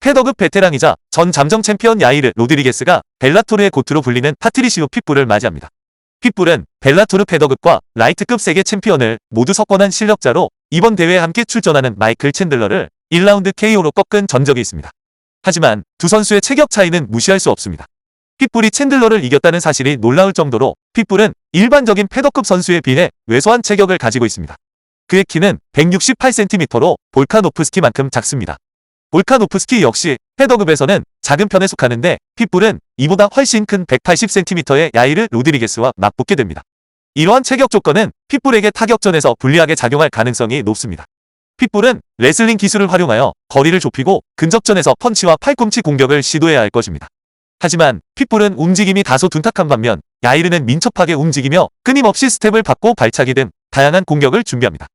패더급 베테랑이자 전 잠정 챔피언 야이르 로드리게스가 벨라토르의 고트로 불리는 파트리시오 핏불을 맞이합니다. 핏불은 벨라토르 패더급과 라이트급 세계 챔피언을 모두 석권한 실력자로 이번 대회에 함께 출전하는 마이클 챈들러를 1라운드 KO로 꺾은 전적이 있습니다. 하지만 두 선수의 체격 차이는 무시할 수 없습니다. 핏불이 챈들러를 이겼다는 사실이 놀라울 정도로 핏불은 일반적인 패더급 선수에 비해 왜소한 체격을 가지고 있습니다. 그의 키는 168cm로 볼카노프스키만큼 작습니다. 볼카노프스키 역시 패더급에서는 작은 편에 속하는데 핏불은 이보다 훨씬 큰 180cm의 야이르 로드리게스와 맞붙게 됩니다. 이러한 체격 조건은 핏불에게 타격전에서 불리하게 작용할 가능성이 높습니다. 핏불은 레슬링 기술을 활용하여 거리를 좁히고 근접전에서 펀치와 팔꿈치 공격을 시도해야 할 것입니다. 하지만 핏불은 움직임이 다소 둔탁한 반면 야이르는 민첩하게 움직이며 끊임없이 스텝을 받고 발차기 등 다양한 공격을 준비합니다.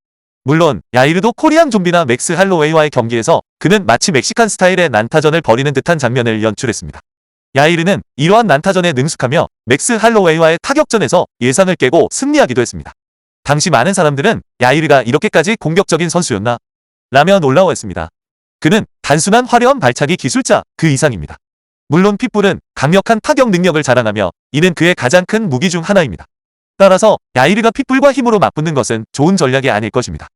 물론 야이르도 코리안 좀비나 맥스 할로웨이와의 경기에서 그는 마치 멕시칸 스타일의 난타전을 벌이는 듯한 장면을 연출했습니다. 야이르는 이러한 난타전에 능숙하며 맥스 할로웨이와의 타격전에서 예상을 깨고 승리하기도 했습니다. 당시 많은 사람들은 야이르가 이렇게까지 공격적인 선수였나? 라며 놀라워했습니다. 그는 단순한 화려한 발차기 기술자 그 이상입니다. 물론 핏불은 강력한 타격 능력을 자랑하며 이는 그의 가장 큰 무기 중 하나입니다. 따라서 야이르가 핏불과 힘으로 맞붙는 것은 좋은 전략이 아닐 것입니다.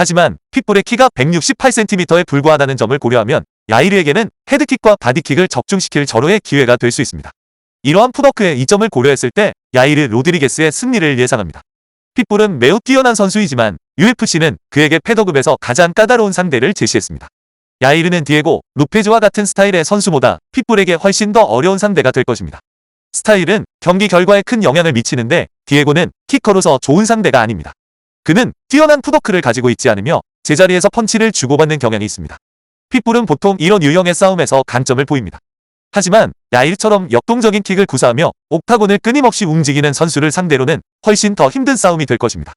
하지만 핏불의 키가 168cm에 불과하다는 점을 고려하면 야이르에게는 헤드킥과 바디킥을 적중시킬 절호의 기회가 될 수 있습니다. 이러한 푸더크의 이점을 고려했을 때 야이르 로드리게스의 승리를 예상합니다. 핏불은 매우 뛰어난 선수이지만 UFC는 그에게 패더급에서 가장 까다로운 상대를 제시했습니다. 야이르는 디에고 루페즈와 같은 스타일의 선수보다 핏불에게 훨씬 더 어려운 상대가 될 것입니다. 스타일은 경기 결과에 큰 영향을 미치는데 디에고는 키커로서 좋은 상대가 아닙니다. 그는 뛰어난 푸더크를 가지고 있지 않으며 제자리에서 펀치를 주고받는 경향이 있습니다. 핏불은 보통 이런 유형의 싸움에서 강점을 보입니다. 하지만 야일처럼 역동적인 킥을 구사하며 옥타곤을 끊임없이 움직이는 선수를 상대로는 훨씬 더 힘든 싸움이 될 것입니다.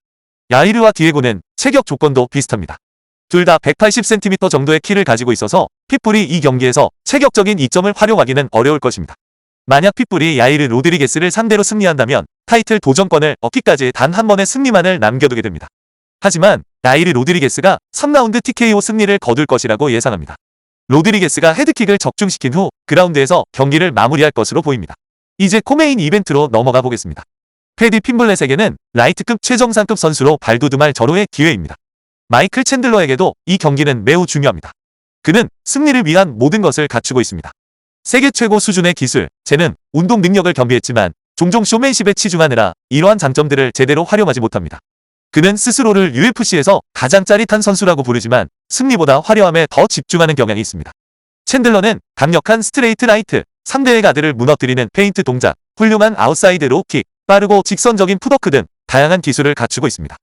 야이르와 디에고는 체격 조건도 비슷합니다. 둘 다 180cm 정도의 키를 가지고 있어서 핏불이 이 경기에서 체격적인 이점을 활용하기는 어려울 것입니다. 만약 핏불이 야이르 로드리게스를 상대로 승리한다면 타이틀 도전권을 얻기까지 단 한 번의 승리만을 남겨두게 됩니다. 하지만 야이르 로드리게스가 3라운드 TKO 승리를 거둘 것이라고 예상합니다. 로드리게스가 헤드킥을 적중시킨 후 그라운드에서 경기를 마무리할 것으로 보입니다. 이제 코메인 이벤트로 넘어가 보겠습니다. 패디 핀블렛에게는 라이트급 최정상급 선수로 발돋움할 절호의 기회입니다. 마이클 챈들러에게도 이 경기는 매우 중요합니다. 그는 승리를 위한 모든 것을 갖추고 있습니다. 세계 최고 수준의 기술, 재능, 운동 능력을 겸비했지만 종종 쇼맨십에 치중하느라 이러한 장점들을 제대로 활용하지 못합니다. 그는 스스로를 UFC에서 가장 짜릿한 선수라고 부르지만 승리보다 화려함에 더 집중하는 경향이 있습니다. 챈들러는 강력한 스트레이트 라이트, 상대의 가드를 무너뜨리는 페인트 동작, 훌륭한 아웃사이드 로킥, 빠르고 직선적인 푸더크 등 다양한 기술을 갖추고 있습니다.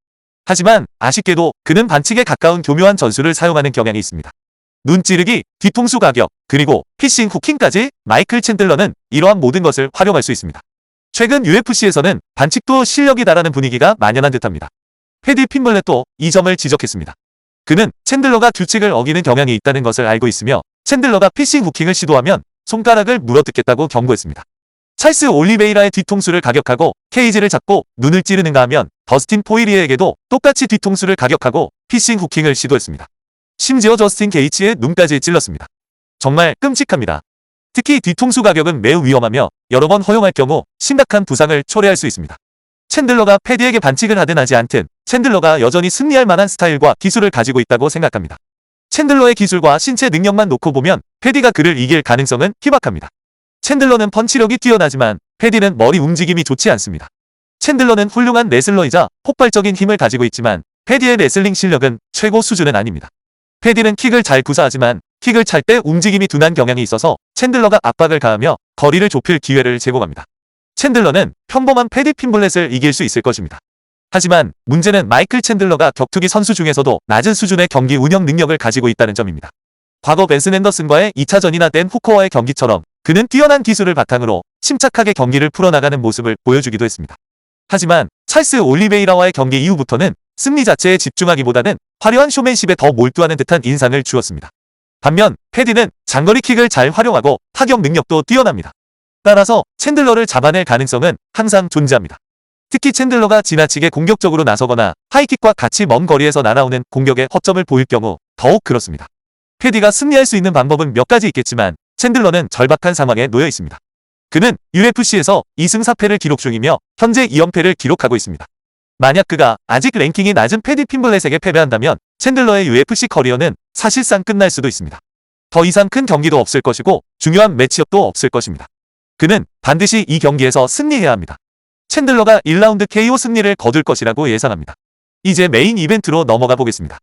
하지만 아쉽게도 그는 반칙에 가까운 교묘한 전술을 사용하는 경향이 있습니다. 눈 찌르기, 뒤통수 가격, 그리고 피싱 후킹까지 마이클 챈들러는 이러한 모든 것을 활용할 수 있습니다. 최근 UFC에서는 반칙도 실력이 달하는 분위기가 만연한 듯합니다. 패디 핀블렛도 이 점을 지적했습니다. 그는 챈들러가 규칙을 어기는 경향이 있다는 것을 알고 있으며 챈들러가 피싱 후킹을 시도하면 손가락을 물어뜯겠다고 경고했습니다. 찰스 올리베이라의 뒤통수를 가격하고 케이지를 잡고 눈을 찌르는가 하면 더스틴 포이리에게도 똑같이 뒤통수를 가격하고 피싱 후킹을 시도했습니다. 심지어 저스틴 게이츠의 눈까지 찔렀습니다. 정말 끔찍합니다. 특히 뒤통수 가격은 매우 위험하며 여러 번 허용할 경우 심각한 부상을 초래할 수 있습니다. 챈들러가 패디에게 반칙을 하든 하지 않든 챈들러가 여전히 승리할 만한 스타일과 기술을 가지고 있다고 생각합니다. 챈들러의 기술과 신체 능력만 놓고 보면 패디가 그를 이길 가능성은 희박합니다. 챈들러는 펀치력이 뛰어나지만 패디는 머리 움직임이 좋지 않습니다. 챈들러는 훌륭한 레슬러이자 폭발적인 힘을 가지고 있지만 패디의 레슬링 실력은 최고 수준은 아닙니다. 패디는 킥을 잘 구사하지만 킥을 찰 때 움직임이 둔한 경향이 있어서 챈들러가 압박을 가하며 거리를 좁힐 기회를 제공합니다. 챈들러는 평범한 패디 핀블렛을 이길 수 있을 것입니다. 하지만 문제는 마이클 챈들러가 격투기 선수 중에서도 낮은 수준의 경기 운영 능력을 가지고 있다는 점입니다. 과거 벤슨 앤더슨과의 2차전이나 댄 후커와의 경기처럼 그는 뛰어난 기술을 바탕으로 침착하게 경기를 풀어나가는 모습을 보여주기도 했습니다. 하지만 찰스 올리베이라와의 경기 이후부터는 승리 자체에 집중하기보다는 화려한 쇼맨십에 더 몰두하는 듯한 인상을 주었습니다. 반면 패디는 장거리 킥을 잘 활용하고 타격 능력도 뛰어납니다. 따라서 챈들러를 잡아낼 가능성은 항상 존재합니다. 특히 챈들러가 지나치게 공격적으로 나서거나 하이킥과 같이 먼 거리에서 날아오는 공격에 허점을 보일 경우 더욱 그렇습니다. 패디가 승리할 수 있는 방법은 몇 가지 있겠지만 챈들러는 절박한 상황에 놓여 있습니다. 그는 UFC에서 2승 4패를 기록 중이며 현재 2연패를 기록하고 있습니다. 만약 그가 아직 랭킹이 낮은 패디 핀블렛에게 패배한다면 챈들러의 UFC 커리어는 사실상 끝날 수도 있습니다. 더 이상 큰 경기도 없을 것이고 중요한 매치업도 없을 것입니다. 그는 반드시 이 경기에서 승리해야 합니다. 챈들러가 1라운드 KO 승리를 거둘 것이라고 예상합니다. 이제 메인 이벤트로 넘어가 보겠습니다.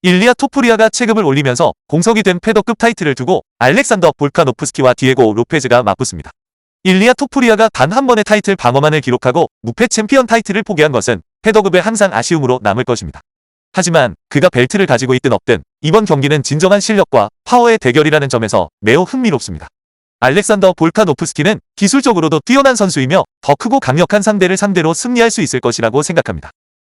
일리아 토프리아가 체급을 올리면서 공석이 된 패더급 타이틀을 두고 알렉산더 볼카노프스키와 디에고 로페즈가 맞붙습니다. 일리아 토프리아가 단 한 번의 타이틀 방어만을 기록하고 무패 챔피언 타이틀을 포기한 것은 패더급에 항상 아쉬움으로 남을 것입니다. 하지만 그가 벨트를 가지고 있든 없든 이번 경기는 진정한 실력과 파워의 대결이라는 점에서 매우 흥미롭습니다. 알렉산더 볼카노프스키는 기술적으로도 뛰어난 선수이며 더 크고 강력한 상대를 상대로 승리할 수 있을 것이라고 생각합니다.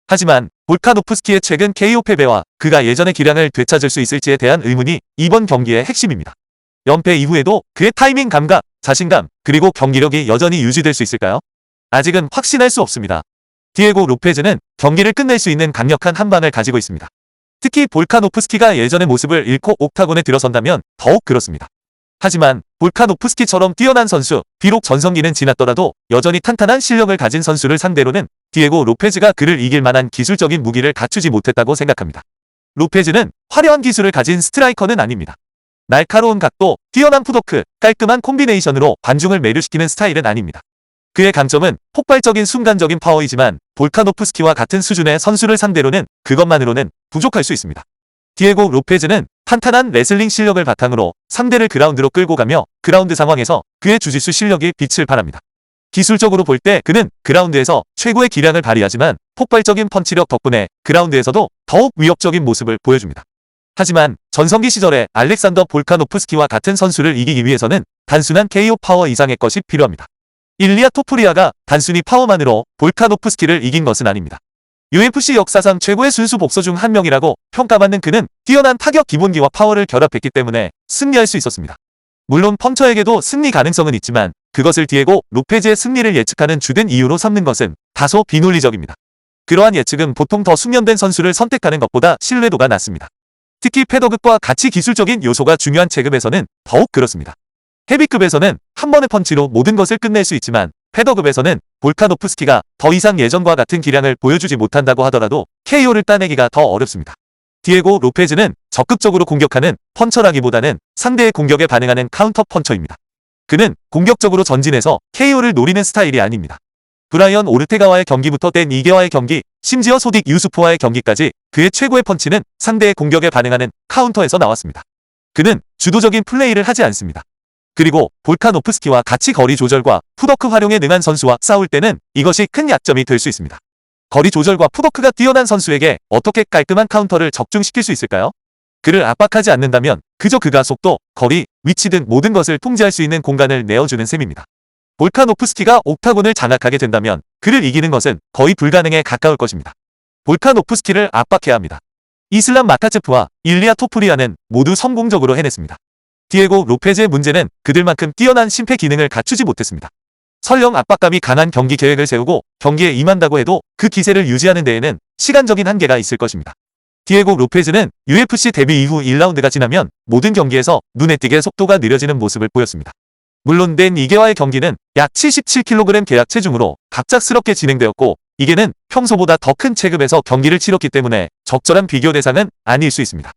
하지만 볼카노프스키의 최근 KO 패배와 그가 예전의 기량을 되찾을 수 있을지에 대한 의문이 이번 경기의 핵심입니다. 연패 이후에도 그의 타이밍 감각, 자신감, 그리고 경기력이 여전히 유지될 수 있을까요? 아직은 확신할 수 없습니다. 디에고 로페즈는 경기를 끝낼 수 있는 강력한 한방을 가지고 있습니다. 특히 볼카노프스키가 예전의 모습을 잃고 옥타곤에 들어선다면 더욱 그렇습니다. 하지만 볼카노프스키처럼 뛰어난 선수, 비록 전성기는 지났더라도 여전히 탄탄한 실력을 가진 선수를 상대로는 디에고 로페즈가 그를 이길 만한 기술적인 무기를 갖추지 못했다고 생각합니다. 로페즈는 화려한 기술을 가진 스트라이커는 아닙니다. 날카로운 각도, 뛰어난 푸도크, 깔끔한 콤비네이션으로 관중을 매료시키는 스타일은 아닙니다. 그의 강점은 폭발적인 순간적인 파워이지만 볼카노프스키와 같은 수준의 선수를 상대로는 그것만으로는 부족할 수 있습니다. 디에고 로페즈는 탄탄한 레슬링 실력을 바탕으로 상대를 그라운드로 끌고 가며 그라운드 상황에서 그의 주짓수 실력이 빛을 발합니다. 기술적으로 볼 때 그는 그라운드에서 최고의 기량을 발휘하지만 폭발적인 펀치력 덕분에 그라운드에서도 더욱 위협적인 모습을 보여줍니다. 하지만 전성기 시절에 알렉산더 볼카노프스키와 같은 선수를 이기기 위해서는 단순한 KO 파워 이상의 것이 필요합니다. 일리아 토프리아가 단순히 파워만으로 볼카노프스키를 이긴 것은 아닙니다. UFC 역사상 최고의 순수 복서 중 한 명이라고 평가받는 그는 뛰어난 타격 기본기와 파워를 결합했기 때문에 승리할 수 있었습니다. 물론 펀처에게도 승리 가능성은 있지만 그것을 디에고 로페즈의 승리를 예측하는 주된 이유로 삼는 것은 다소 비논리적입니다. 그러한 예측은 보통 더 숙련된 선수를 선택하는 것보다 신뢰도가 낮습니다. 특히 패더급과 같이 기술적인 요소가 중요한 체급에서는 더욱 그렇습니다. 헤비급에서는 한 번의 펀치로 모든 것을 끝낼 수 있지만 패더급에서는 볼카노프스키가 더 이상 예전과 같은 기량을 보여주지 못한다고 하더라도 KO를 따내기가 더 어렵습니다. 디에고 로페즈는 적극적으로 공격하는 펀처라기보다는 상대의 공격에 반응하는 카운터 펀처입니다. 그는 공격적으로 전진해서 KO를 노리는 스타일이 아닙니다. 브라이언 오르테가와의 경기부터 뗀 이게와의 경기, 심지어 소딕 유수프와의 경기까지 그의 최고의 펀치는 상대의 공격에 반응하는 카운터에서 나왔습니다. 그는 주도적인 플레이를 하지 않습니다. 그리고 볼카노프스키와 같이 거리 조절과 푸더크 활용에 능한 선수와 싸울 때는 이것이 큰 약점이 될 수 있습니다. 거리 조절과 푸더크가 뛰어난 선수에게 어떻게 깔끔한 카운터를 적중시킬 수 있을까요? 그를 압박하지 않는다면 그저 그가 속도, 거리, 위치 등 모든 것을 통제할 수 있는 공간을 내어주는 셈입니다. 볼카노프스키가 옥타곤을 장악하게 된다면 그를 이기는 것은 거의 불가능에 가까울 것입니다. 볼카노프스키를 압박해야 합니다. 이슬람 마카체프와 일리아 토프리아는 모두 성공적으로 해냈습니다. 디에고 로페즈의 문제는 그들만큼 뛰어난 심폐 기능을 갖추지 못했습니다. 설령 압박감이 강한 경기 계획을 세우고 경기에 임한다고 해도 그 기세를 유지하는 데에는 시간적인 한계가 있을 것입니다. 디에고 로페즈는 UFC 데뷔 이후 1라운드가 지나면 모든 경기에서 눈에 띄게 속도가 느려지는 모습을 보였습니다. 물론 댄 이게와의 경기는 약 77kg 계약 체중으로 갑작스럽게 진행되었고 이게는 평소보다 더 큰 체급에서 경기를 치렀기 때문에 적절한 비교 대상은 아닐 수 있습니다.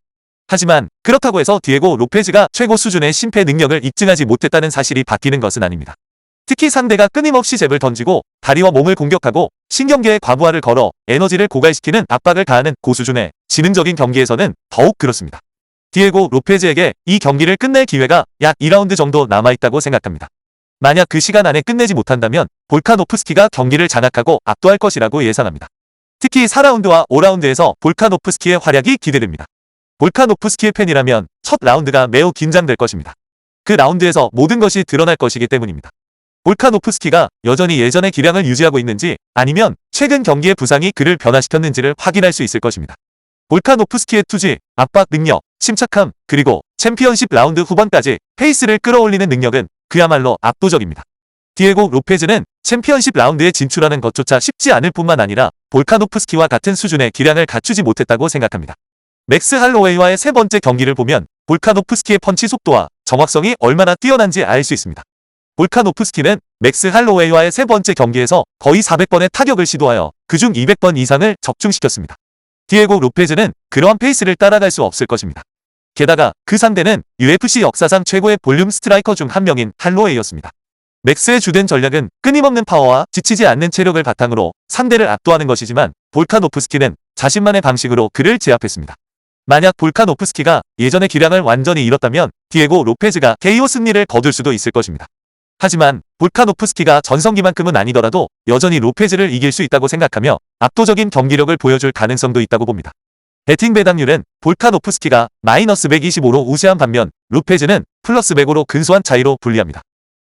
하지만 그렇다고 해서 디에고 로페즈가 최고 수준의 심폐 능력을 입증하지 못했다는 사실이 바뀌는 것은 아닙니다. 특히 상대가 끊임없이 잽을 던지고 다리와 몸을 공격하고 신경계에 과부하를 걸어 에너지를 고갈시키는 압박을 가하는 고수준의 지능적인 경기에서는 더욱 그렇습니다. 디에고 로페즈에게 이 경기를 끝낼 기회가 약 2라운드 정도 남아있다고 생각합니다. 만약 그 시간 안에 끝내지 못한다면 볼카노프스키가 경기를 장악하고 압도할 것이라고 예상합니다. 특히 4라운드와 5라운드에서 볼카노프스키의 활약이 기대됩니다. 볼카노프스키의 팬이라면 첫 라운드가 매우 긴장될 것입니다. 그 라운드에서 모든 것이 드러날 것이기 때문입니다. 볼카노프스키가 여전히 예전의 기량을 유지하고 있는지 아니면 최근 경기의 부상이 그를 변화시켰는지를 확인할 수 있을 것입니다. 볼카노프스키의 투지, 압박 능력, 침착함, 그리고 챔피언십 라운드 후반까지 페이스를 끌어올리는 능력은 그야말로 압도적입니다. 디에고 로페즈는 챔피언십 라운드에 진출하는 것조차 쉽지 않을 뿐만 아니라 볼카노프스키와 같은 수준의 기량을 갖추지 못했다고 생각합니다. 맥스 할로웨이와의 세 번째 경기를 보면 볼카노프스키의 펀치 속도와 정확성이 얼마나 뛰어난지 알 수 있습니다. 볼카노프스키는 맥스 할로웨이와의 세 번째 경기에서 거의 400번의 타격을 시도하여 그중 200번 이상을 적중시켰습니다. 디에고 로페즈는 그러한 페이스를 따라갈 수 없을 것입니다. 게다가 그 상대는 UFC 역사상 최고의 볼륨 스트라이커 중 한 명인 할로웨이였습니다. 맥스의 주된 전략은 끊임없는 파워와 지치지 않는 체력을 바탕으로 상대를 압도하는 것이지만 볼카노프스키는 자신만의 방식으로 그를 제압했습니다. 만약 볼카노프스키가 예전의 기량을 완전히 잃었다면 디에고 로페즈가 KO 승리를 거둘 수도 있을 것입니다. 하지만 볼카노프스키가 전성기만큼은 아니더라도 여전히 로페즈를 이길 수 있다고 생각하며 압도적인 경기력을 보여줄 가능성도 있다고 봅니다. 배팅 배당률은 볼카노프스키가 마이너스 125로 우세한 반면 로페즈는 플러스 100으로 근소한 차이로 불리합니다.